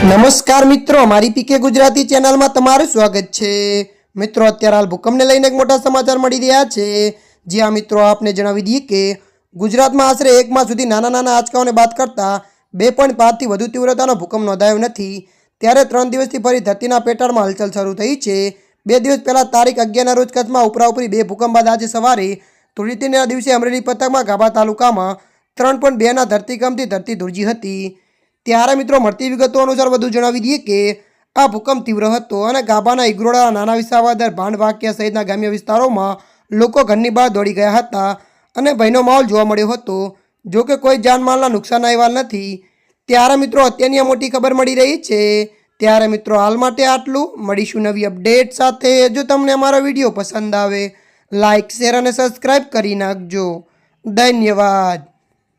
નમસ્કાર મિત્રો મારી પીકે ગુજરાતી ચેનલમાં તમારું સ્વાગત છે. મિત્રો, અત્યારે હાલ ભૂકંપને લઈને એક મોટા સમાચાર મળી રહ્યા છે. જ્યાં મિત્રો, આપને જણાવી દઈએ કે ગુજરાતમાં આશરે એક માસ સુધી નાના નાના આંચકાઓને બાદ કરતાં બે પોઈન્ટ પાંચથી વધુ તીવ્રતાનો ભૂકંપ નોંધાયો નથી. ત્યારે ત્રણ દિવસથી ફરી ધરતીના પેટાળમાં હલચલ શરૂ થઈ છે. બે દિવસ પહેલાં તારીખ અગિયારના રોજ કચ્છમાં ઉપરાઉપરી બે ભૂકંપ બાદ આજે સવારે ધૂળેટીના દિવસે અમરેલી પથકમાં ગાભા તાલુકામાં ત્રણ પોઈન્ટ બેના ધરતીકંપથી ધરતી ધુરજી હતી. ત્યારે મિત્રો મળતી વિગતો અનુસાર વધુ જણાવી દઈએ કે આ ભૂકંપ તીવ્ર હતો અને ગાભાના ઇગ્રોડા નાના વિસાવાદર ભાંડ વાક્યા સહિતના ગ્રામ્ય વિસ્તારોમાં લોકો ઘરની બહાર દોડી ગયા હતા અને ભયનો માહોલ જોવા મળ્યો હતો. જો કે કોઈ જાનમાલના નુકસાન અહેવાલ નથી. ત્યારે મિત્રો અત્યારની મોટી ખબર મળી રહી છે. ત્યારે મિત્રો હાલ માટે આટલું. મળીશું નવી અપડેટ સાથે. જો તમને અમારો વીડિયો પસંદ આવે લાઇક શેર અને સબસ્ક્રાઈબ કરી નાખજો. ધન્યવાદ.